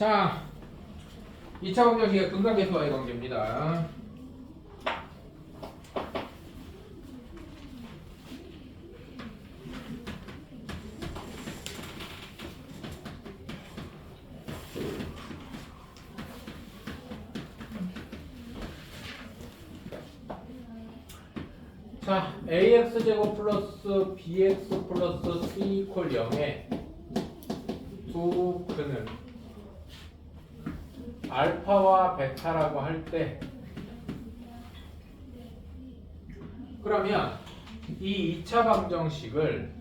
자, 2차 방정식의 근각계수와의 관계입니다. 자, ax 제곱 플러스 bx 플러스 c 이퀄 0의 두 근은 알파와 베타라고 할 때 그러면 이 2차 방정식을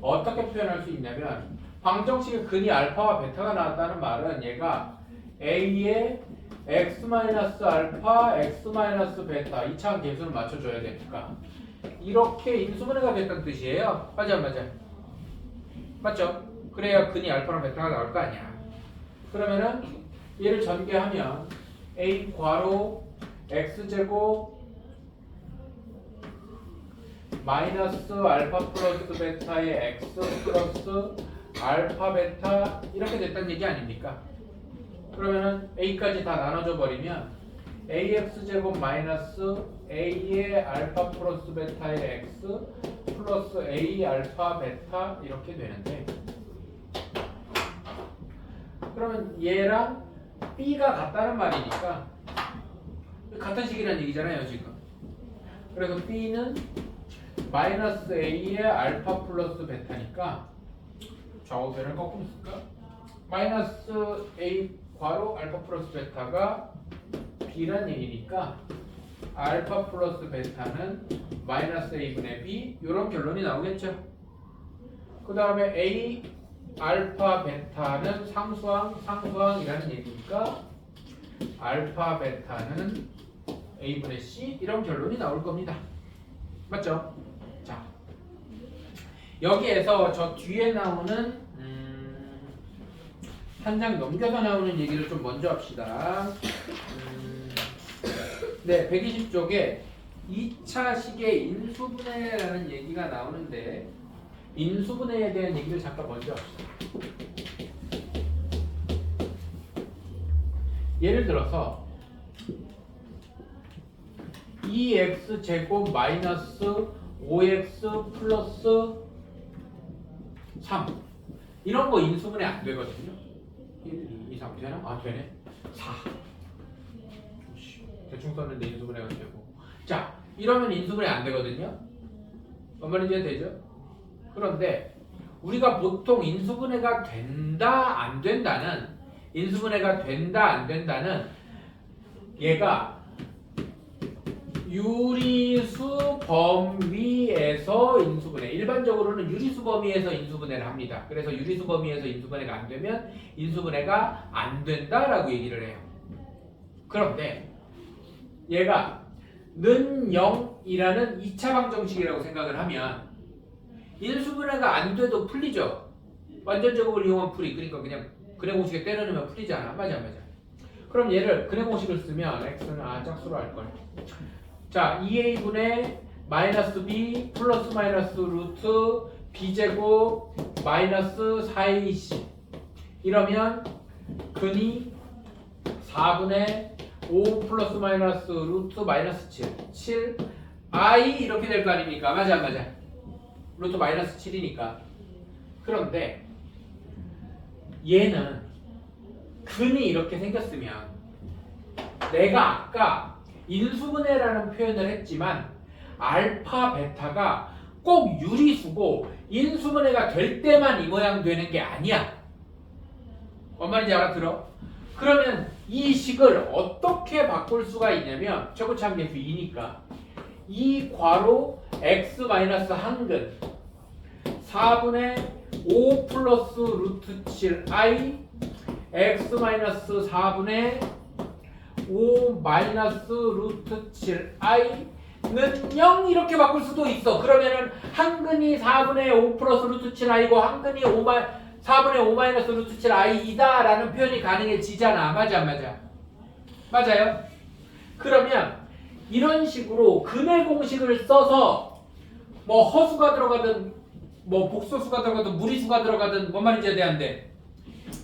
어떻게 표현할 수 있냐면 방정식의 근이 알파와 베타가 나왔다는 말은 얘가 a의 x-알파, x-베타 2차 계수를 맞춰줘야 되니까 이렇게 인수분해가 됐다는 뜻이에요. 맞아 맞아? 맞죠? 그래야 근이 알파랑 베타가 나올 거 아니야. 그러면은 얘를 전개하면 a 괄호 x제곱 마이너스 알파 플러스 베타의 x 플러스 알파 베타 이렇게 됐다는 얘기 아닙니까? 그러면은 a까지 다 나눠줘 버리면 ax 제곱 마이너스 a의 알파 플러스 베타의 x 플러스 a 알파 베타 이렇게 되는데 그러면 얘랑 b가 같다는 말이니까 같은 식이라는 얘기잖아요 지금 그래서 b는 마이너스 a의 알파 플러스 베타니까 좌우변을 거꾸로 쓸까? 마이너스 a 괄호 알파 플러스 베타가 b란 얘기니까 알파 플러스 베타는 마이너스 a분의 b 이런 결론이 나오겠죠. 그 다음에 a 알파 베타는 상수항 상수항이라는 얘기니까 알파 베타는 a분의 c 이런 결론이 나올 겁니다. 맞죠? 자 여기에서 저 뒤에 나오는 음, 한장 넘겨서 나오는 얘기를 좀 먼저 합시다. 음, 네, 120쪽에 2차식의 인수분해라는 얘기가 나오는데 인수분해에 대한 얘기를 잠깐 먼저 합시다. 예를 들어서 2x 제곱 마이너스 5x 플러스 3 이런 거 인수분해 안 되거든요. 1, 2, 3 되나? 아 되네. 4 씨, 대충 썼는데 인수분해가 되고 자 이러면 인수분해 안 되거든요. 뭔 말인지 되죠? 그런데 우리가 보통 인수분해가 된다 안 된다는 인수분해가 된다 안 된다는 얘가 유리수 범위에서 인수분해 일반적으로는 유리수 범위에서 인수분해를 합니다. 그래서 유리수 범위에서 인수분해가 안 되면 인수분해가 안 된다라고 얘기를 해요. 그런데 얘가 는 0이라는 2차 방정식이라고 생각을 하면 인수분해가 안 돼도 풀리죠. 완전 제곱을 이용한 풀이 그러니까 그냥 근해 공식에 때려 넣으면 풀리잖아. 맞아 맞아. 그럼 얘를 근해 공식을 쓰면 x는 아 짝수로 할 걸. 자, 2a분의 마이너스 b 플러스 마이너스 루트 b제곱 마이너스 4ac 이러면 근이 4분의 5 플러스 마이너스 루트 마이너스 7 7 i 이렇게 될 거 아닙니까? 맞아 안 맞아 루트 마이너스 7이니까 그런데 얘는 근이 이렇게 생겼으면 내가 아까 인수분해라는 표현을 했지만 알파 베타가 꼭 유리수고 인수분해가 될 때만 이 모양 되는 게 아니야. 뭔 말인지 알아들어? 그러면 이 식을 어떻게 바꿀 수가 있냐면 최고차함계수 2니까 이 괄호 x 마이너스 한근 4분의 5 플러스 루트 7i x 마이너스 4분의 5 마이너스 루트 7i는 0 이렇게 바꿀 수도 있어. 그러면은 한 근이 4분의 5 플러스 루트 7i고 한 근이 5 마, 4분의 5 마이너스 루트 7i이다라는 표현이 가능해지잖아. 맞아, 맞아. 맞아요? 그러면 이런 식으로 근의 공식을 써서 뭐 허수가 들어가든 뭐 복소수가 들어가든 무리수가 들어가든 뭔 말인지 대한데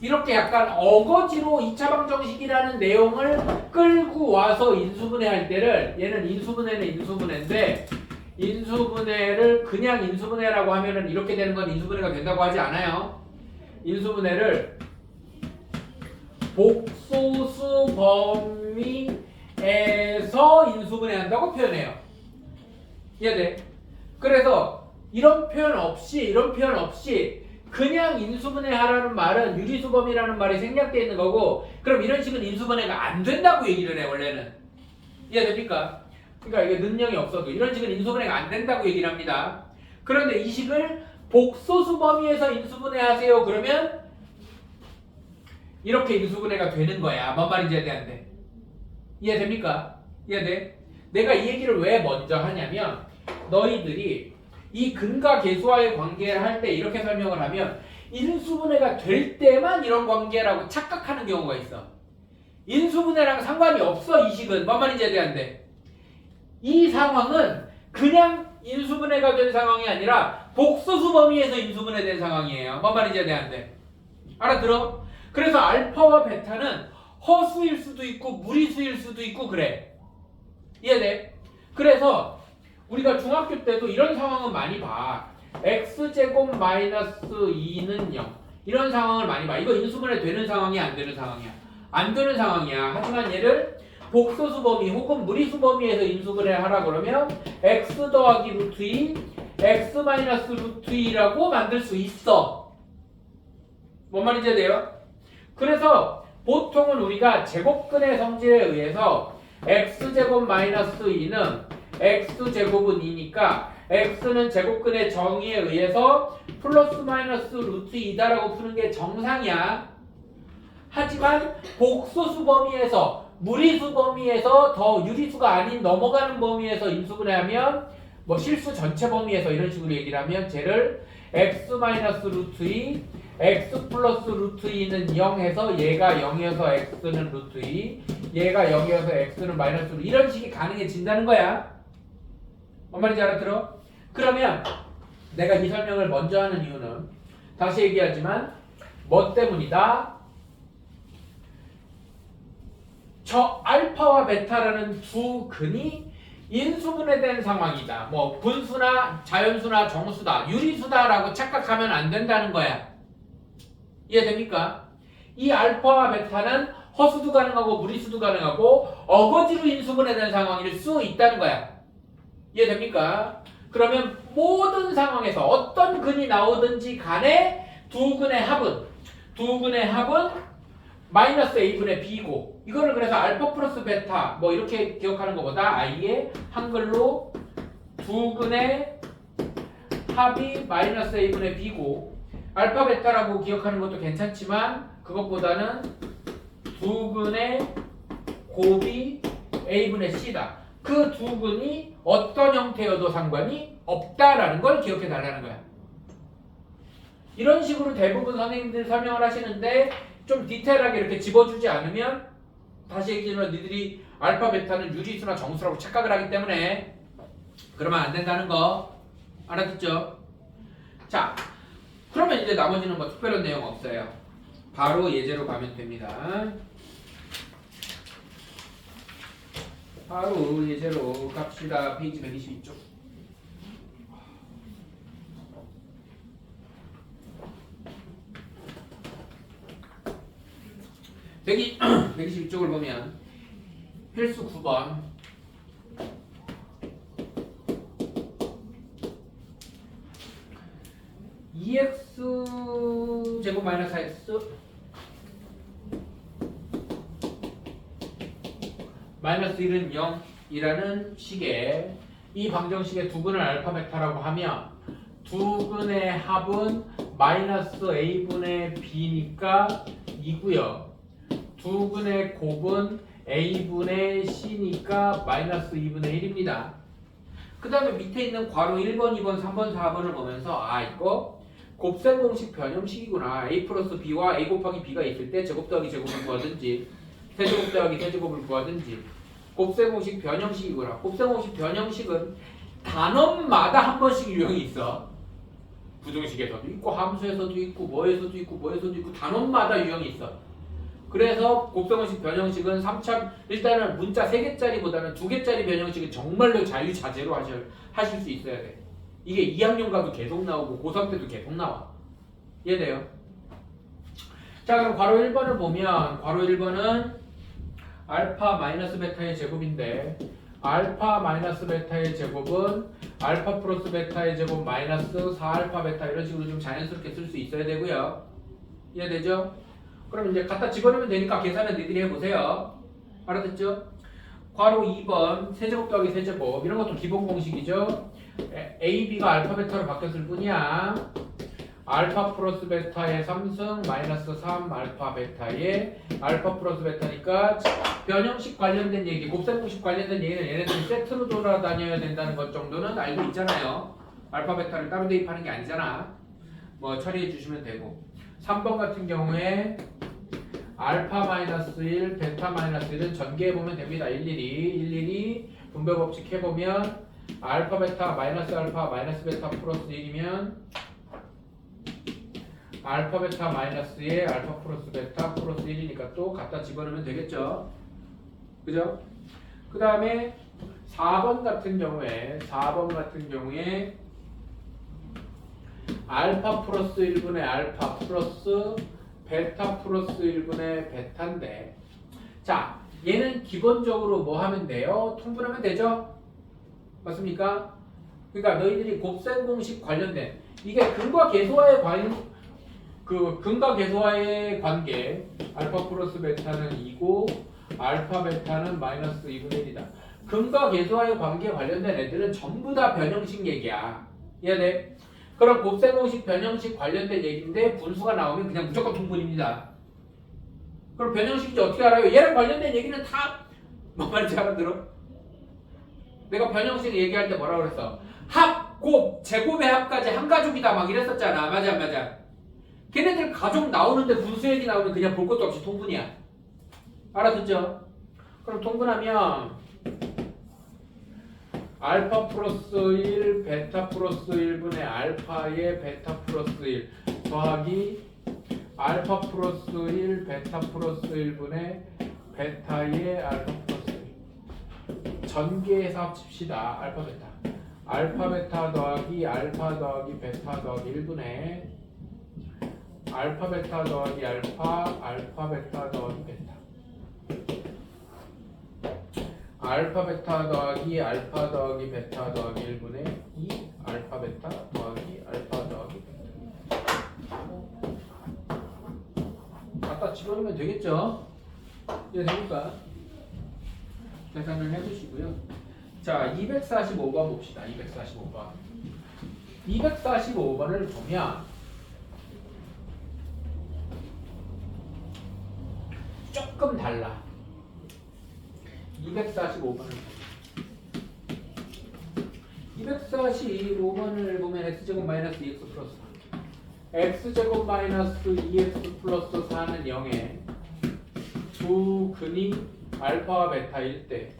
이렇게 약간 어거지로 2차 방정식이라는 내용을 끌고 와서 인수분해 할 때를 얘는 인수분해는 인수분해인데 인수분해를 그냥 인수분해라고 하면은 이렇게 되는 건 인수분해가 된다고 하지 않아요. 인수분해를 복소수 범위에서 인수분해한다고 표현해요. 이해돼? 그래서 이런 표현 없이 이런 표현 없이 그냥 인수분해 하라는 말은 유리수범이라는 말이 생략되어 있는 거고 그럼 이런 식은 인수분해가 안 된다고 얘기를 해 원래는 이해됩니까? 그러니까 이게 능력이 없어도 이런 식은 인수분해가 안 된다고 얘기를 합니다 그런데 이 식을 복소수 범위에서 인수분해 하세요 그러면 이렇게 인수분해가 되는 거야 뭔 말인지에 대한데 이해됩니까? 이해돼? 내가 이 얘기를 왜 먼저 하냐면 너희들이 이 근과 계수와의 관계를 할 때 이렇게 설명을 하면 인수분해가 될 때만 이런 관계라고 착각하는 경우가 있어. 인수분해랑 상관이 없어 이 식은 뭔 말인지에 대한데 이 상황은 그냥 인수분해가 된 상황이 아니라 복소수 범위에서 인수분해된 상황이에요. 뭔 말인지에 대한데 알아들어? 그래서 알파와 베타는 허수일 수도 있고 무리수일 수도 있고 그래. 이해돼? 그래서 우리가 중학교 때도 이런 상황은 많이 봐. x제곱 마이너스 2는 0. 이런 상황을 많이 봐. 이거 인수분해 되는 상황이 안 되는 상황이야. 안 되는 상황이야. 하지만 얘를 복소수 범위 혹은 무리수 범위에서 인수분해 하라 그러면 x 더하기 루트 2, x 마이너스 루트 2라고 만들 수 있어. 뭔 말인지 돼요? 그래서 보통은 우리가 제곱근의 성질에 의해서 x제곱 마이너스 2는 x제곱은 2니까 x는 제곱근의 정의에 의해서 플러스 마이너스 루트 2다라고 푸는 게 정상이야. 하지만 복소수 범위에서 무리수 범위에서 더 유리수가 아닌 넘어가는 범위에서 인수분해 하면 뭐 실수 전체 범위에서 이런 식으로 얘기를 하면 쟤를 x 마이너스 루트 2 x 플러스 루트 2는 0 해서 얘가 0이어서 x는 루트 2 얘가 0이어서 x는 마이너스 루트 이런 식이 가능해진다는 거야. 뭔 말인지 알아들어? 그러면 내가 이 설명을 먼저 하는 이유는 다시 얘기하지만 뭐 때문이다? 저 알파와 베타라는 두 근이 인수분해 된 상황이다. 뭐 분수나 자연수나 정수다, 유리수다라고 착각하면 안 된다는 거야. 이해됩니까? 이 알파와 베타는 허수도 가능하고 무리수도 가능하고 어거지로 인수분해 된 상황일 수 있다는 거야. 이해됩니까? 그러면 모든 상황에서 어떤 근이 나오든지 간에 두 근의 합은 두 근의 합은 마이너스 a분의 b고 이거를 그래서 알파 플러스 베타 뭐 이렇게 기억하는 것보다 아예 한글로 두 근의 합이 마이너스 a분의 b고 알파 베타라고 기억하는 것도 괜찮지만 그것보다는 두 근의 곱이 a분의 c다. 그두 근이 어떤 형태여도 상관이 없다라는 걸 기억해 달라는 거야. 이런 식으로 대부분 선생님들 설명을 하시는데 좀 디테일하게 이렇게 집어주지 않으면 다시 얘기하지만 니들이 알파 베타는 유리수나 정수라고 착각을 하기 때문에 그러면 안 된다는 거 알아듣죠? 자 그러면 이제 나머지는 뭐 특별한 내용 없어요. 바로 예제로 가면 됩니다. 바로 예제로 갑시다. 페이지 122쪽. 여기 122쪽을 보면 필수 9번 EX 제곱 마이너스 X 마이너스 1은 0이라는 식의 이 방정식의 두 근을 알파 베타라고 하면 두 근의 합은 마이너스 a분의 b니까 2고요. 두 근의 곱은 a분의 c니까 마이너스 2분의 1입니다. 그 다음에 밑에 있는 괄호 1번, 2번, 3번, 4번을 보면서 아 이거 곱셈 공식 변형식이구나. a 플러스 b와 a 곱하기 b가 있을 때 제곱 더하기 제곱을 구하든지 세제곱 더하기 세제곱을 구하든지 곱셈 공식 변형식이구나. 곱셈 공식 변형식은 단원마다 한 번씩 유형이 있어. 부등식에서도 있고 함수에서도 있고 뭐에서도 있고 뭐에서도 있고 단원마다 유형이 있어. 그래서 곱셈형식 변형식은 3차 일단은 문자 3개짜리보다는 2개짜리 변형식은 정말로 자유자재로 하실, 하실 수 있어야 돼. 이게 2학년 가도 계속 나오고 고3 때도 계속 나와. 이해돼요? 자 그럼 괄호 1번을 보면 괄호 1번은 알파 마이너스 베타의 제곱인데 알파 마이너스 베타의 제곱은 알파 플러스 베타의 제곱 마이너스 4알파 베타 이런 식으로 좀 자연스럽게 쓸 수 있어야 되고요. 이해되죠? 그럼 이제 갖다 집어넣으면 되니까 계산은 니들이 해보세요. 알아듣죠? 괄호 2번 세제곱 더하기 세제곱 이런 것도 기본 공식이죠. 에, A, B가 알파 베타로 바뀌었을 뿐이야. 알파 플러스 베타의 3승 마이너스 3 알파 베타의 알파 플러스 베타니까 변형식 관련된 얘기, 곱셈공식 관련된 얘기는 얘네들이 세트로 돌아다녀야 된다는 것 정도는 알고 있잖아요. 알파 베타를 따로 대입하는 게 아니잖아. 뭐 처리해 주시면 되고. 3번 같은 경우에 알파 마이너스 1, 베타 마이너스 1은 전개해 보면 됩니다. 일일이 일일이 분배 법칙 해 보면 알파 베타 마이너스 알파 마이너스 베타 플러스 1이면 알파 베타 마이너스에 알파 플러스 베타 플러스 1이니까 또 갖다 집어넣으면 되겠죠. 그죠? 그 다음에 4번 같은 경우에 4번 같은 경우에 알파 플러스 1분의 알파 플러스 베타 플러스 1분의 베타인데 자 얘는 기본적으로 뭐 하면 돼요? 통분하면 되죠? 맞습니까? 그러니까 너희들이 곱셈 공식 관련된 이게 근과 계수와의 관, 그 근과 계수와의 관계 알파 플러스 베타는 2고 알파 베타는 마이너스 2분의 1이다. 근과 계수와의 관계에 관련된 애들은 전부 다 변형식 얘기야. 이해돼? 그럼 곱셈 공식 변형식 관련된 얘기인데 분수가 나오면 그냥 무조건 통분입니다. 그럼 변형식인지 어떻게 알아요? 얘랑 관련된 얘기는 다뭐 말인지 알아들어? 내가 변형식 얘기할 때 뭐라 그랬어? 합, 곱, 제곱의 합까지 한 가족이다 막 이랬었잖아. 맞아, 맞아. 걔네들 가족 나오는데 분수 얘기 나오면 그냥 볼 것도 없이 통분이야. 알아듣죠? 그럼 통분하면 알파 플러스 1, 베타 플러스 1분의 알파의 베타 플러스 1 더하기 알파 플러스 1, 베타 플러스 1분의 베타의 알파 플러스 1 전개해서 합칩시다. 알파 베타 알파 베타 더하기 알파 더하기 베타 더하기 1분의 알파 베타 더하기 알파 알파 베타 더하기 베타. 알파 베타 더하기 알파 더하기 베타 더하기 1분의 2 알파 베타 더하기 알파 더하기 베타. 갖다 집어넣으면 되겠죠? 이해 됩니까? 계산을 해주시고요. 자 245번 봅시다. 245번. 245번을 보면 조금 달라. 245번을 245번을 보면 x제곱 마이너스 2x 플러스 4 x제곱 마이너스 2x 플러스 4는 0에 두 근이 알파와 베타일 때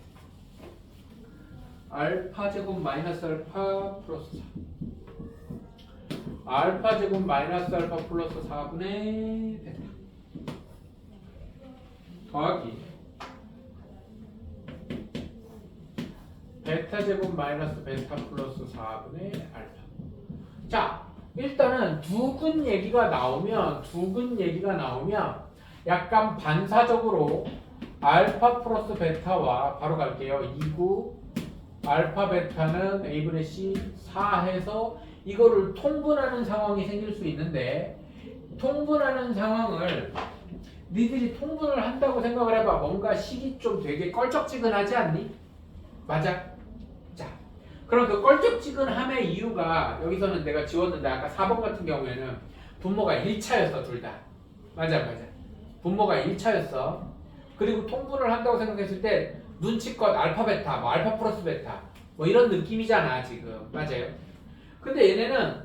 알파 제곱 마이너스 알파 플러스 4 알파 제곱 마이너스 알파 플러스 4분의 베타 더하기 베타 제곱 마이너스 베타 플러스 4분의 알파. 자, 일단은 두근 얘기가 나오면 두근 얘기가 나오면 약간 반사적으로 알파 플러스 베타와 바로 갈게요. 2구 알파 베타는 a분의 c 4 해서 이거를 통분하는 상황이 생길 수 있는데 통분하는 상황을 니들이 통분을 한다고 생각을 해봐. 뭔가 식이 좀 되게 껄쩍지근하지 않니? 맞아. 자, 그럼 그 껄쩍지근함의 이유가 여기서는 내가 지웠는데 아까 4번 같은 경우에는 분모가 1차였어 둘 다. 맞아 맞아. 분모가 1차였어. 그리고 통분을 한다고 생각했을 때 눈치껏 알파 베타, 뭐 알파 플러스 베타 뭐 이런 느낌이잖아 지금. 맞아요. 근데 얘네는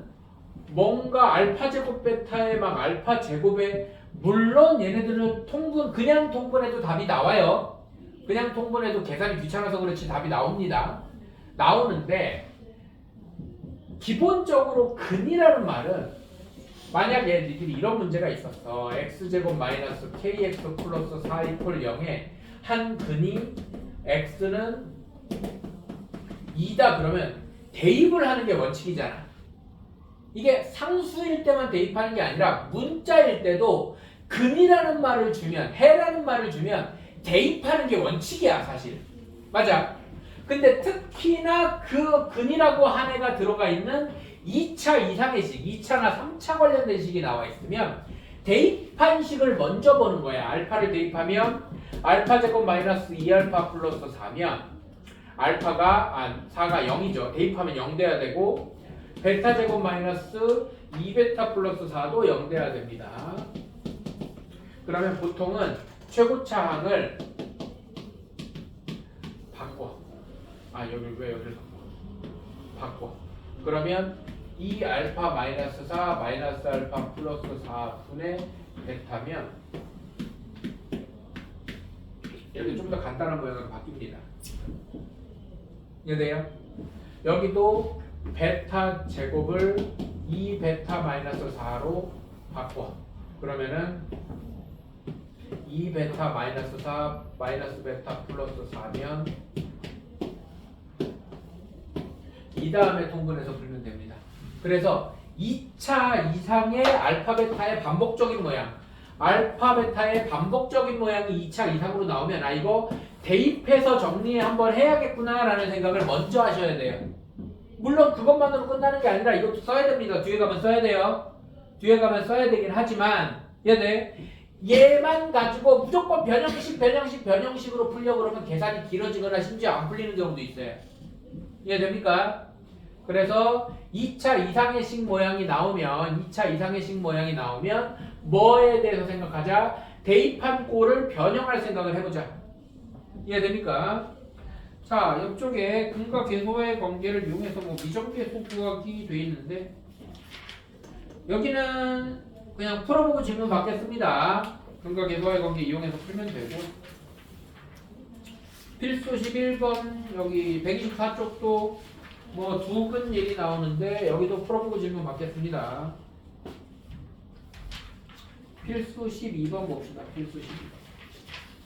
뭔가 알파 제곱 베타에 막 알파 제곱에 물론 얘네들은 통분 그냥 통분해도 답이 나와요. 그냥 통분해도 계산이 귀찮아서 그렇지 답이 나옵니다. 나오는데 기본적으로 근이라는 말은 만약 얘들이 이런 문제가 있었어 x제곱 마이너스 kx 플러스 4 이퀄 0에 한 근이 x는 2다 그러면 대입을 하는 게 원칙이잖아 이게 상수일 때만 대입하는 게 아니라 문자일 때도 근이라는 말을 주면 해라는 말을 주면 대입하는 게 원칙이야 사실 맞아 근데 특히나 그 근이라고 한 애가 들어가 있는 2차 이상의 식, 2차나 3차 관련된 식이 나와 있으면 대입한 식을 먼저 보는 거야. 알파를 대입하면 알파 제곱 마이너스 2알파 플러스 4면 알파가 아 4가 0이죠. 대입하면 0 돼야 되고 베타 제곱 마이너스 2베타 플러스 4도 0 돼야 됩니다. 그러면 보통은 최고차항을 바꿔. 아 여기 왜 여기를 바꿔? 바꿔. 그러면 2 알파 마이너스 4 마이너스 알파 플러스 4분의 베타면 이렇게 좀 더 간단한 모양으로 바뀝니다. 이해돼요? 여기도 베타 제곱을 2 베타 마이너스 4로 바꿔. 그러면은 2 베타 마이너스 4 마이너스 베타 플러스 4면 이 다음에 통분해서 풀면 됩니다. 그래서 2차 이상의 알파 베타의 반복적인 모양 알파 베타의 반복적인 모양이 2차 이상으로 나오면 아 이거 대입해서 정리 한번 해야겠구나 라는 생각을 먼저 하셔야 돼요. 물론 그것만으로 끝나는 게 아니라 이것도 써야 됩니다. 뒤에 가면 써야 돼요. 뒤에 가면 써야 되긴 하지만 얘네 얘만 가지고 무조건 변형식 변형식 변형식으로 풀려고 그러면 계산이 길어지거나 심지어 안 풀리는 경우도 있어요. 이해됩니까? 그래서 2차 이상의 식 모양이 나오면 2차 이상의 식 모양이 나오면 뭐에 대해서 생각하자? 대입한 꼴을 변형할 생각을 해보자. 이해됩니까? 자, 옆쪽에 근과 계소의 관계를 이용해서 뭐 미정계소 구하기 돼 있는데 여기는 그냥 풀어보고 질문 받겠습니다. 근과 계소의 관계 이용해서 풀면 되고 필수 11번 여기 124쪽도 뭐 두 근 얘기 나오는데 여기도 풀어보고 질문 받겠습니다. 필수 12번 봅시다. 필수 12번.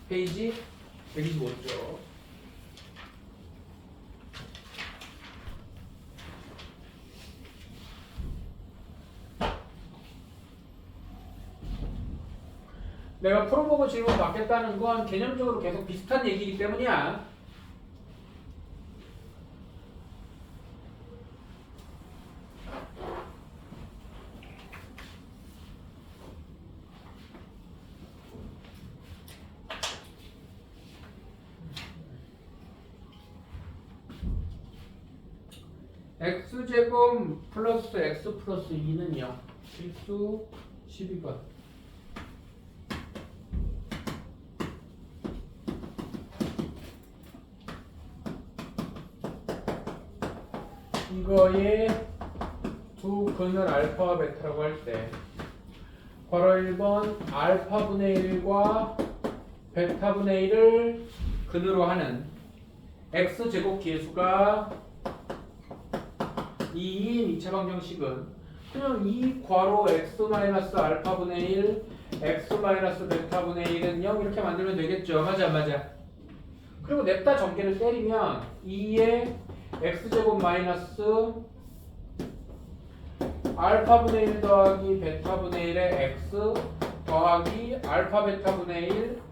페이지 125쪽. 내가 풀어보고 질문 받겠다는 건 개념적으로 계속 비슷한 얘기이기 때문이야. x제곱 플러스 x 플러스 2는 0 필수 12번 이거의 두 근을 알파와 베타라고 할때 바로 1번 알파분의 1과 베타분의 1을 근으로 하는 x제곱 계수가 2인 2차 방정식은 그냥 2 괄호 x 마이너스 알파분의 1 x 마이너스 베타분의 1은 0 이렇게 만들면 되겠죠. 맞아 맞아. 그리고 냅다 전개를 때리면 2의 x제곱 마이너스 알파분의 1 더하기 베타분의 1의 x 더하기 알파 베타분의 1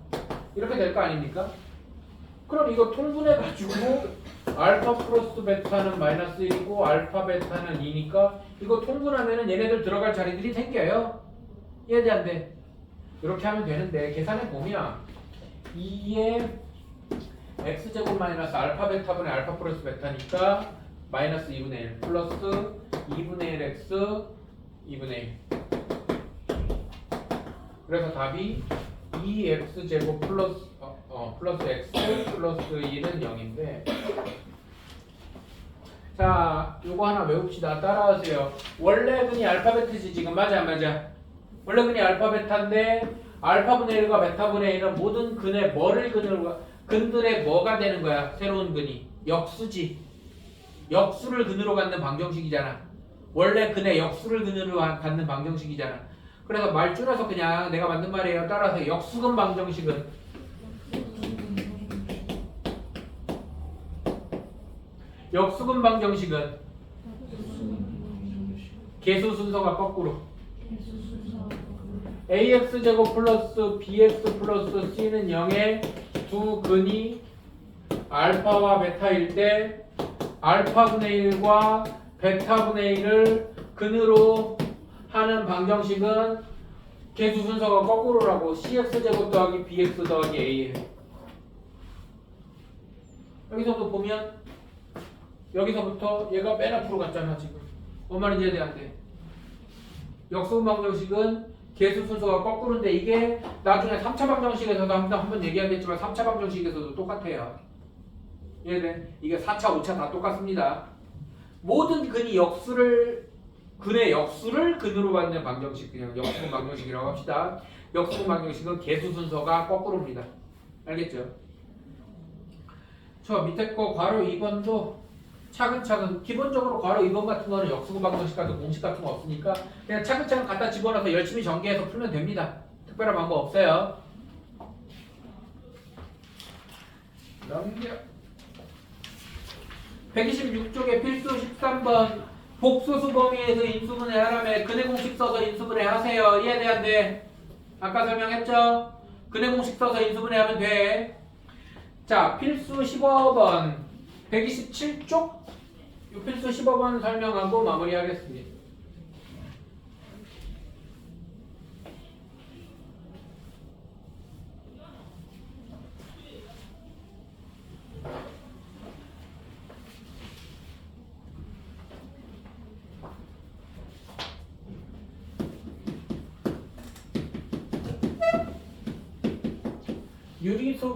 이렇게 될 거 아닙니까? 그럼 이거 통분해 가지고 알파 플러스 베타는 마이너스 1이고 알파 베타는 2니까 이거 통분하면은 얘네들 들어갈 자리들이 생겨요. 이해돼 안 돼? 이렇게 하면 되는데 계산해 보면 2의 x제곱 마이너스 알파 베타분의 알파 플러스 베타니까 마이너스 2분의 1 플러스 2분의 1 x 2분의 1 그래서 답이 2x제곱 플러스 어, 어, 플러스 x 플러스 2는 0인데 자 요거 하나 외웁시다. 따라하세요. 원래 근이 알파베트지 지금 맞아 안 맞아? 원래 근이 알파베타인데 알파분의 1과 베타분의 1은 모든 근의 뭐를 근으로 가- 근들의 뭐가 되는 거야 새로운 근이? 역수지. 역수를 근으로 갖는 방정식이잖아. 원래 근의 역수를 근으로 한- 갖는 방정식이잖아. 그래서 말 줄여서 그냥 내가 만든 말이에요. 따라서 역수근 방정식은? 역수근 방정식은? 계수 순서가 거꾸로. Ax 제곱 플러스 bx 플러스 c는 0의 두 근이 알파와 베타일 때 알파분의 1과 베타분의 1을 근으로 하는 방정식은 계수 순서가 거꾸로라고 cx 제곱 더하기 bx 더하기 a예요. 여기서부터 보면 여기서부터 얘가 맨 앞으로 갔잖아 지금. 뭔 말인지 이해돼 안 돼? 역수분 방정식은 계수 순서가 거꾸로인데 이게 나중에 3차 방정식에서도 한번 한번 얘기하겠지만 3차 방정식에서도 똑같아요. 이해돼? 이게 4차, 5차 다 똑같습니다. 모든 근이 역수를 근의 역수를 근으로 받는 방정식 그냥 역수분 방정식이라고 합시다. 역수분 방정식은 계수 순서가 거꾸로입니다. 알겠죠? 저 밑에 거 괄호 2번도 차근차근 기본적으로 괄호 2번 같은 거는 역수분 방정식 같은 공식 같은 거 없으니까 그냥 차근차근 갖다 집어넣어서 열심히 전개해서 풀면 됩니다. 특별한 방법 없어요. 넘겨. 126쪽에 필수 13번 복수수 범위에서 인수분해 하라며 근해 공식 써서 인수분해 하세요. 이해돼 안 돼? 아까 설명했죠? 근해 공식 써서 인수분해 하면 돼. 자, 필수 15번 127쪽 이 필수 15번 설명하고 마무리하겠습니다.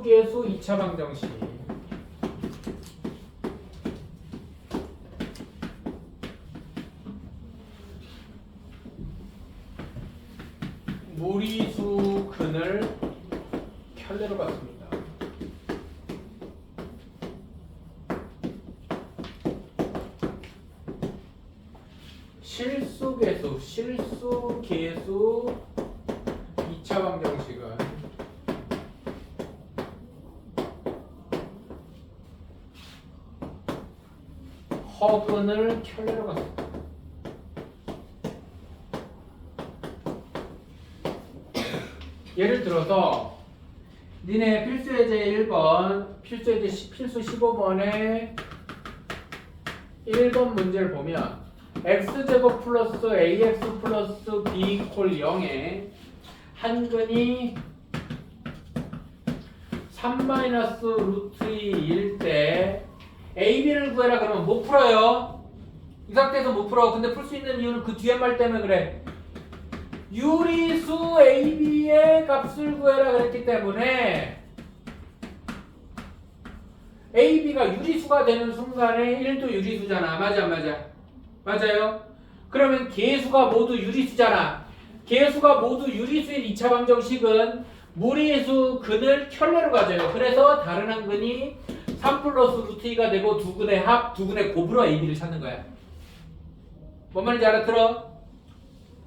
계수 2차 방정식 무리수 근을 켤레로 봤습니다. 실수 계수, 실수 계수 2차 방정식은 켤레로 갔습니다. 예를 들어서 니네 필수예제 1번, 필수예제 10, 필수 15번에 1번 문제를 보면 x제곱 플러스 ax 플러스 b 콜 0에 한근이 3 마이너스 루트 2일 때 AB를 구해라 그러면 못 풀어요. 이 상태에서 못 풀어. 근데 풀 수 있는 이유는 그 뒤에 말 때문에 그래. 유리수 AB의 값을 구해라 그랬기 때문에 AB가 유리수가 되는 순간에 1도 유리수잖아. 맞아, 안 맞아. 맞아요? 그러면 개수가 모두 유리수잖아. 개수가 모두 유리수인 2차 방정식은 무리수 근을 켤레로 가져요. 그래서 다른 한 근이 3 플러스 루트 2가 되고 두 근의 합, 두 근의 곱으로 AB를 찾는 거야. 뭔 말인지 알아들어?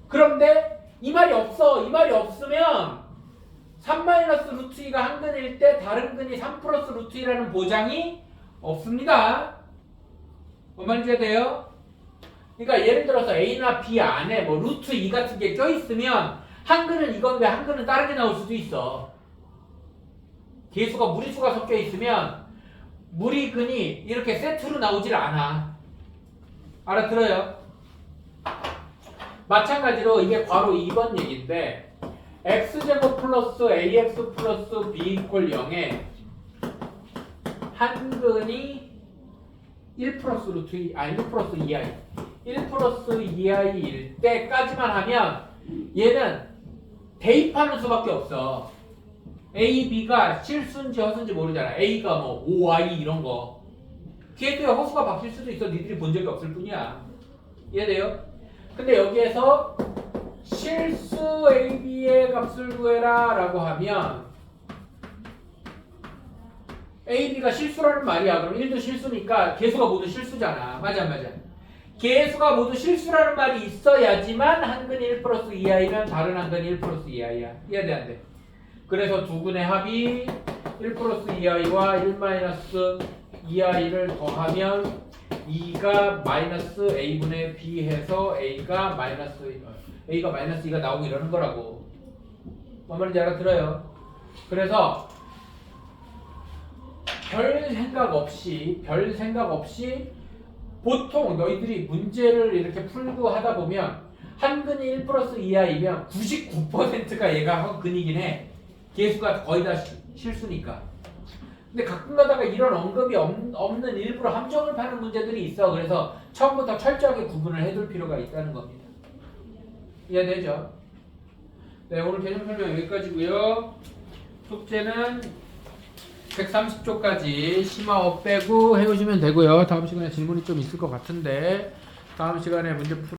그런데 이 말이 없어. 이 말이 없으면 3 마이너스 루트 2가 한 근일 때 다른 근이 3 플러스 루트 2라는 보장이 없습니다. 뭔 말인지 돼요? 그러니까 예를 들어서 A나 B 안에 뭐 루트 2 같은 게 껴있으면 한 근은 이건데 한 근은 다르게 나올 수도 있어. 개수가 무리수가 섞여 있으면 무리근이 이렇게 세트로 나오질 않아. 알아들어요? 마찬가지로 이게 바로 2번 얘기인데 x제곱 플러스 ax 플러스 b 이퀄 0에 한 근이 1 플러스 루트 2, 아니 1 플러스 2i 1 플러스 2i일 때까지만 하면 얘는 대입하는 수밖에 없어. A, b가 실수인지 허수인지 모르잖아. A가 뭐 5i 이런 거. 뒤에 또 허수가 바뀔 수도 있어. 니들이 본 적이 없을 뿐이야. 이해돼요? 근데 여기에서 실수 AB의 값을 구해라 라고 하면 AB가 실수라는 말이야. 그럼 1도 실수니까 개수가 모두 실수잖아. 맞아, 안 맞아. 개수가 모두 실수라는 말이 있어야지만 한근이 1 플러스 2i면 다른 한근이 1 플러스 2i야. 이해돼 안 돼? 그래서 두 근의 합이 1 플러스 2i와 1 마이너스 2i를 더하면 2가 마이너스 a분의 b 해서 a가 마이너스 a가 마이너스 2가 나오고 이러는 거라고. 뭔 말인지 알아들어요? 그래서 별 생각 없이 별 생각 없이 보통 너희들이 문제를 이렇게 풀고 하다 보면 한 근이 1 플러스 2i면 99%가 얘가 한 근이긴 해. 개수가 거의 다 시- 실수니까. 근데 가끔 가다가 이런 언급이 없, 없는 일부러 함정을 파는 문제들이 있어. 그래서 처음부터 철저하게 구분을 해둘 필요가 있다는 겁니다. 이해되죠? 네, 오늘 개념 설명 여기까지고요. 숙제는 130쪽까지 심화업 빼고 해오시면 되고요. 다음 시간에 질문이 좀 있을 것 같은데 다음 시간에 문제 풀